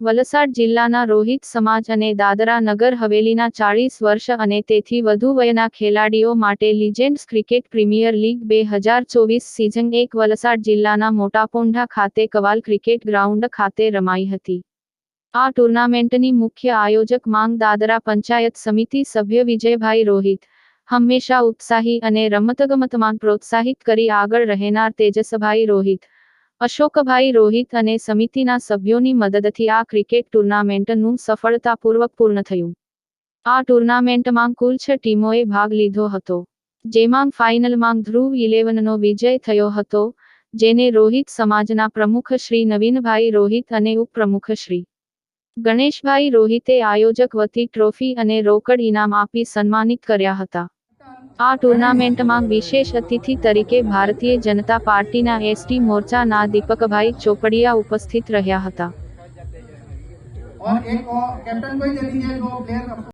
વલસાડ જિલ્લાના રોહિત સમાજ અને દાદરા નગર હવેલીના ચાળીસ વર્ષ અને તેથી વધુ વયના ખેલાડીઓ માટે લિજેન્ડ્સ ક્રિકેટ પ્રીમિયર લીગ બે હજાર ચોવીસ સિઝન એક વલસાડ જિલ્લાના મોટાપોંઢા ખાતે કવાલ ક્રિકેટ ગ્રાઉન્ડ ખાતે રમાઈ હતી. આ ટુર્નામેન્ટની મુખ્ય આયોજક માંગ દાદરા પંચાયત સમિતિ સભ્ય વિજયભાઈ રોહિત. હંમેશા ઉત્સાહી અને રમતગમતમાં પ્રોત્સાહિત કરી આગળ રહેનાર તેજસભાઈ રોહિત. અશોકભાઈ રોહિત અને સમિતિના સભ્યોની મદદથી આ ક્રિકેટ ટુર્નામેન્ટનું સફળતાપૂર્વક પૂર્ણ થયું. આ ટુર્નામેન્ટમાં કુલ છ ટીમોએ ભાગ લીધો હતો, જેમાં ફાઇનલમાં ધ્રુવ ઇલેવનનો વિજય થયો હતો, જેને રોહિત સમાજના પ્રમુખ શ્રી નવીનભાઈ રોહિત અને ઉપપ્રમુખ શ્રી ગણેશભાઈ રોહિતે આયોજક વતી ટ્રોફી અને રોકડ ઇનામ આપી સન્માનિત કર્યા હતા. આ ટુર્નામેન્ટમાં વિશેષ અતિથિ તરીકે ભારતીય જનતા પાર્ટીના એસટી મોરચાના દીપકભાઈ ચોપડિયા ઉપસ્થિત રહ્યા હતા.